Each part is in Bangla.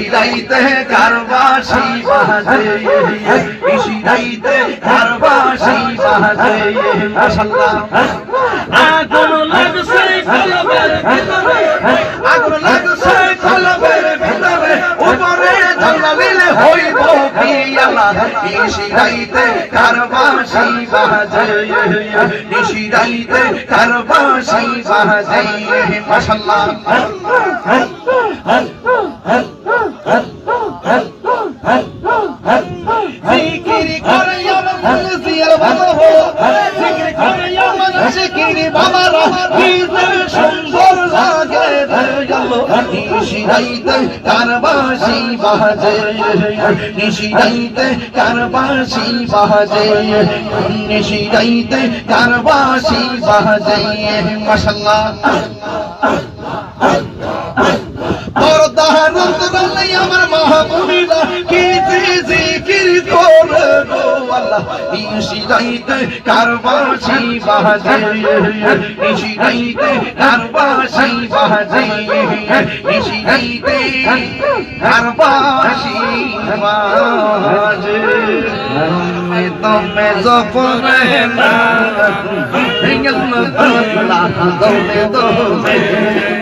নিশিরাইতে কারবাসি বাজে ইশিদাইতে কারবাসি বাজে মাশাআল্লাহ। আগুন লাগছে কলবের ভিতরে আগুন লাগছে কলবের ভিতরে উপরে জানালিলে হইব আল্লাহ নিশিরাইতে কারবাসি বাজে নিশিরাইতে কারবাসি বাজে মাশাআল্লাহ জিকির করে আমার জিয়ার বাবা হো জিকির করে আমার জিকির বাবা রো কি যে সুন্দর লাগে আল্লাহ নিশিরাইতে কারবাসি বাজে নিশিরাইতে কারবাসি বাজে নিশিরাইতে কারবাসি বাজে মাশাআল্লাহ পরদার অন্তরালে আমার মাহবুবিরা নিশিরাইতে কারবাসি বাজে নিশিরাইতে কারবাসি বাজে নিশিরাইতে কারবাসি বাজে তুমি তুমি জপরে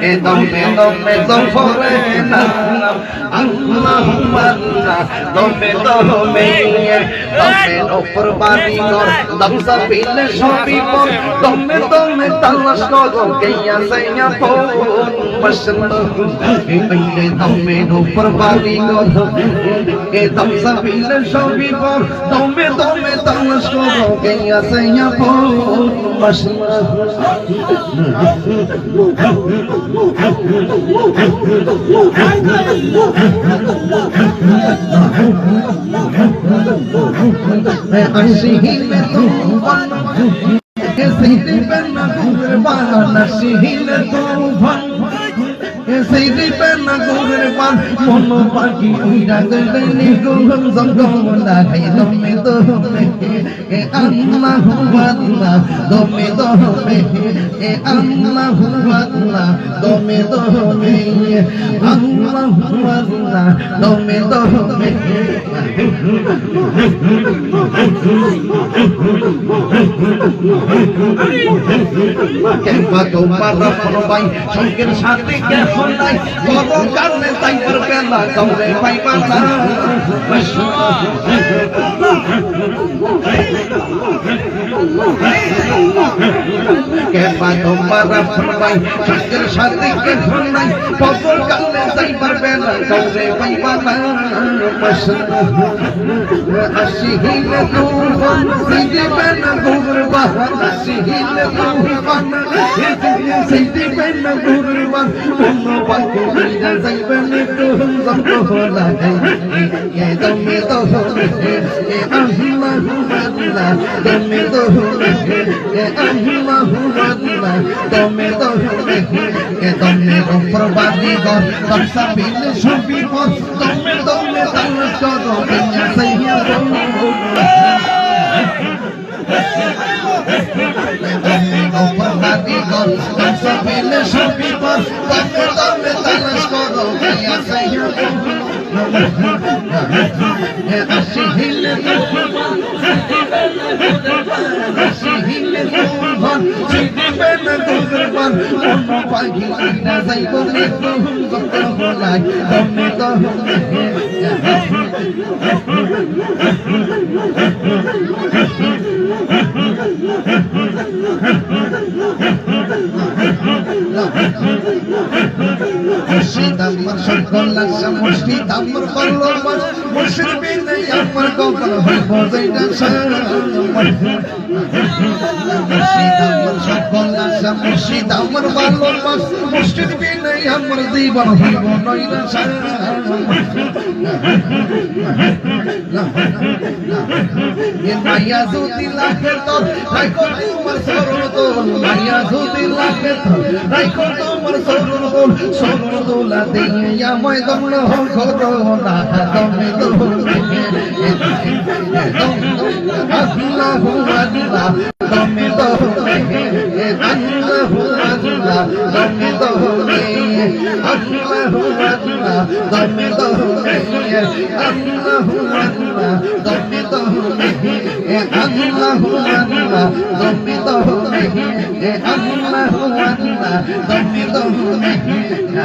e dome opor bani gor dam sa pile shobi por dome dome talas go keya senya po mashallah e pile तो मैं तमस को हो गई असैया को मैं ऐसी ही मैं तू नसीही में तू भन van Esite penna kurban Mono pagi uira gele gulum zongom lagai dome dome E Allahu Allah dome dome E Allahu Allah dome dome Allahu Allah dome dome কেবা তোমার ভাই সঙ্গের সাথে নাই। বড় কারণে তাই পারবে না কমরে পাইবা না। কেবা তোমার ভাই সঙ্গের সাথে কেমন নাই বড় কারণে তাই পারবে না। কমরে পাইবা না আসিহিলে তুফান সিদিবে না গুরবান আসিহিলে তুফান সিদিবে না গুরবান কোন পাখি মিলা যাইবে না তুম জঙ্গ লাগে এ দমে তো এ আল্লাহ আল্লাহ দমে তো এ আল্লাহ আল্লাহ দমে তো এ করো সিদিবে না গুরবান কোন পাখি না যাইব কত বলাই দমে দমে মুর্শিদ আমার সকল লাগছে মুর্শিদ আমার করল মাস মুর্শিদ বিনে আমার কপাল হইব যেটা মুর্শিদ আমার সকল লাগছে মুর্শিদ আমার ভালো মাস মুর্শিদ বিনে আমার জীবন মাইয়া যদি লাগে তো রাখো তোমার সরল তোল সরল তোলা দিয়া মই দমন করো না দমে দমে আল্লাহু আল্লাহ দমে দমে আল্লাহু আল্লাহ দমে দমে আল্লাহু আল্লাহ দমে আল্লাহু আল্লাহ দমে দমে না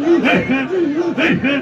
Hey, hey, hey.